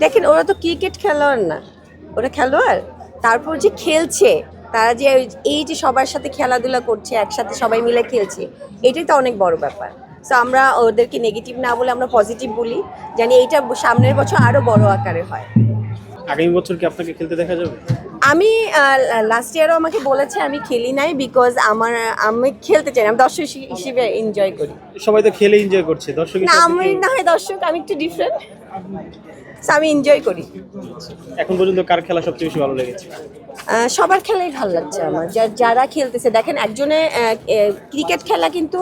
দেখেন ওরা তো ক্রিকেট খেলোয়াড় না। ওরা খেলোয়াড়। তারপর যে খেলছে তারা যে এই যে সবার সাথে খেলাধুলা করছে একসাথে সবাই মিলে খেলছে এটাই তো অনেক বড় ব্যাপার। সো আমরা ওদেরকে নেগেটিভ না বলে আমরা পজিটিভ বলি জানি এইটা সামনের বছর আরও বড় আকারে হয়। আগামী বছর কি আপনাকে খেলতে দেখা যাবে? আমি লাস্ট ইয়ারও আমাকে বলেছে আমি খেলি নাই বিকজ আমার আমি খেলতে চাই না আমি দর্শক হিসে- হিসেবে এনজয় করি। সবাই তো খেলে এনজয় করছে দর্শক না আমি না হয় দর্শক আমি একটু ডিফারেন্ট আমি এনজয় করি। এখন পর্যন্ত কার খেলা সবচেয়ে বেশি ভালো লেগেছে? সবার খেলাই ভালো লাগছে আমার। যারা খেলতেছে দেখেন একজনে ক্রিকেট খেলা কিন্তু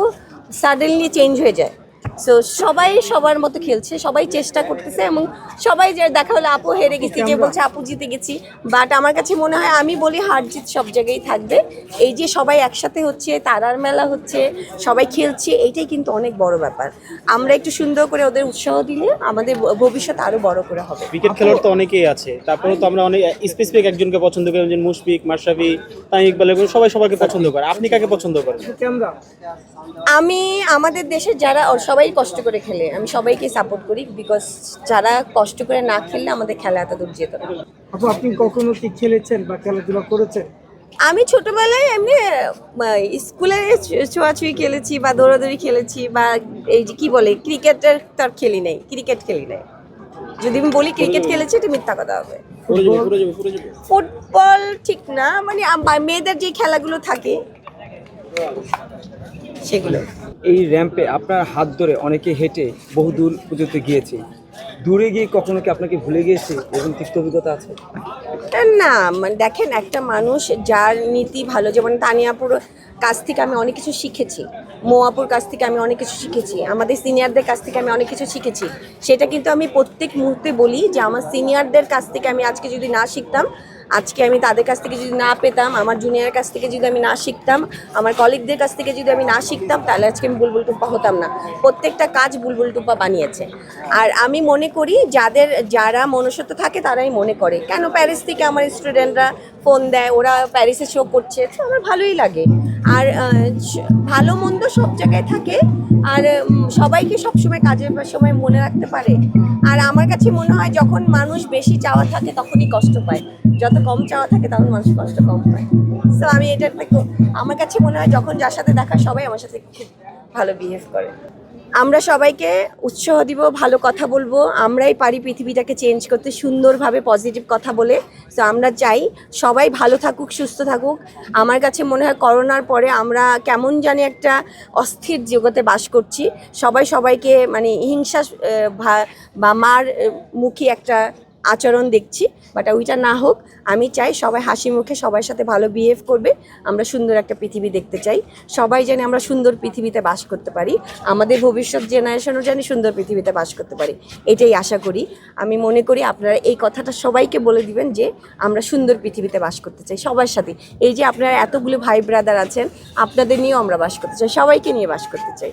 সাডেনলি চেঞ্জ হয়ে যায়। সো সবাই সবার মতো খেলছে সবাই চেষ্টা করতেছে এবং সবাই যে দেখা হলো আপু হেরে গেছি যে বলছে আপু জিতে গেছি। বাট আমার কাছে মনে হয় আমি বলি হার জিত সব জায়গায় থাকবে। এই যে সবাই একসাথে হচ্ছে তারার মেলা হচ্ছে সবাই খেলছে এইটাই কিন্তু অনেক বড় ব্যাপার। আমরা একটু সুন্দর করে ওদের উৎসাহ দিলে আমাদের ভবিষ্যৎ আরও বড় করে হবে। ক্রিকেট খেলোয়াড় তো অনেকেই আছে। তারপরে তো আমরা অনেক স্পেসিফিক একজনকে পছন্দ করি যেমন মুশফিক মাশরাফি তামিম ইকবাল সবাই সবাইকে পছন্দ করে। আপনি কাকে পছন্দ করেন? আমি আমাদের দেশে যারা ও সবাই কষ্ট করে খেলে। আমি সবাইকে সাপোর্ট করি বিকজ যারা কষ্ট করে না খেললে আমাদের খেলা এত দূর যেত না। আপু আপনি কখনো কি খেলেছেন বা খেলাধুলা করেছেন? আমি ছোটবেলায় এমনি স্কুলে ছোঁয়াছুঁই খেলেছি বা দৌড়াদৌড়ি খেলেছি বা এই যে কি বলে ক্রিকেটের তার খেলি নাই ক্রিকেট খেলি নাই। যদি আমি বলি ক্রিকেট খেলেছি এটা মিথ্যা কথা হবে। পুরো যাবে পুরো যাবে পুরো যাবে। ফুটবল ঠিক না মানে মেয়েদের যে খেলাগুলো থাকে সেগুলো। এই র্যাম্পে আপনার হাত ধরে অনেকে হেঁটে বহু দূর পর্যন্ত গিয়েছে। দূরে গিয়ে কখনো কি আপনাকে ভুলে গিয়েছে এবং তিক্ত অভিজ্ঞতা আছে? না মানে দেখেন একটা মানুষ যার নীতি ভালো যেমন তানিয়াপুর কাছ থেকে আমি অনেক কিছু শিখেছি। মোয়াপুর কাছ থেকে আমি অনেক কিছু শিখেছি। আমাদের সিনিয়রদের কাছ থেকে আমি অনেক কিছু শিখেছি। সেটা কিন্তু আমি প্রত্যেক মুহূর্তে বলি যে, আমার সিনিয়রদের কাছ থেকে আমি আজকে যদি না শিখতাম, আজকে আমি তাদের কাছ থেকে যদি না পেতাম, আমার জুনিয়রের কাছ থেকে যদি আমি না শিখতাম, আমার কলিগদের কাছ থেকে যদি আমি না শিখতাম, তাহলে আজকে আমি বুলবুল টুপ্পা হতাম না। প্রত্যেকটা কাজ বুলবুল টুপ্পা বানিয়েছে। আর আমি মনে করি, যাদের, যারা মনুষ্যত্ব থাকে, তারাই মনে করে। কেন প্যারিস থেকে আমার স্টুডেন্টরা ফোন দেয়, ওরা প্যারিসে শো করছে? তো আমার ভালোই লাগে। আর ভালো মন্দ সব জায়গায় থাকে। আর সবাইকে সবসময় কাজের সময় মনে রাখতে পারে। আর আমার কাছে মনে হয় যখন মানুষ বেশি চাওয়া থাকে তখনই কষ্ট পায়। যত কম চাওয়া থাকে তখন মানুষ কষ্ট কম পায়। সো আমি এটা আমার কাছে মনে হয় যখন যার সাথে দেখা সবাই আমার সাথে ভালো বিহেভ করে। আমরা সবাইকে উৎসাহ দিব, ভালো কথা বলব। আমরাই পারি পৃথিবীটাকে চেঞ্জ করতে, সুন্দরভাবে পজিটিভ কথা বলে। তো আমরা চাই সবাই ভালো থাকুক, সুস্থ থাকুক। আমার কাছে মনে হয় করোনার পরে আমরা কেমন জানি একটা অস্থির জগতে বাস করছি। সবাই সবাইকে মানে হিংসা বা মার মুখী একটা আচরণ দেখছি বাট ওইটা না হোক, আমি চাই সবাই হাসি মুখে সবার সাথে ভালো বিহেভ করবে, আমরা সুন্দর একটা পৃথিবী দেখতে চাই, সবাই জানি আমরা সুন্দর পৃথিবীতে বাস করতে পারি, আমাদের ভবিষ্যৎ জেনারেশনও জানি সুন্দর পৃথিবীতে বাস করতে পারি, এটাই আশা করি, আমি মনে করি আপনারা এই কথাটা সবাইকে বলে দিবেন যে আমরা সুন্দর পৃথিবীতে বাস করতে চাই সবার সাথে, এই যে আপনারা এতগুলো ভাই ব্রাদার আছেন, আপনাদের নিয়েও আমরা বাস করতে চাই, সবাইকে নিয়ে বাস করতে চাই।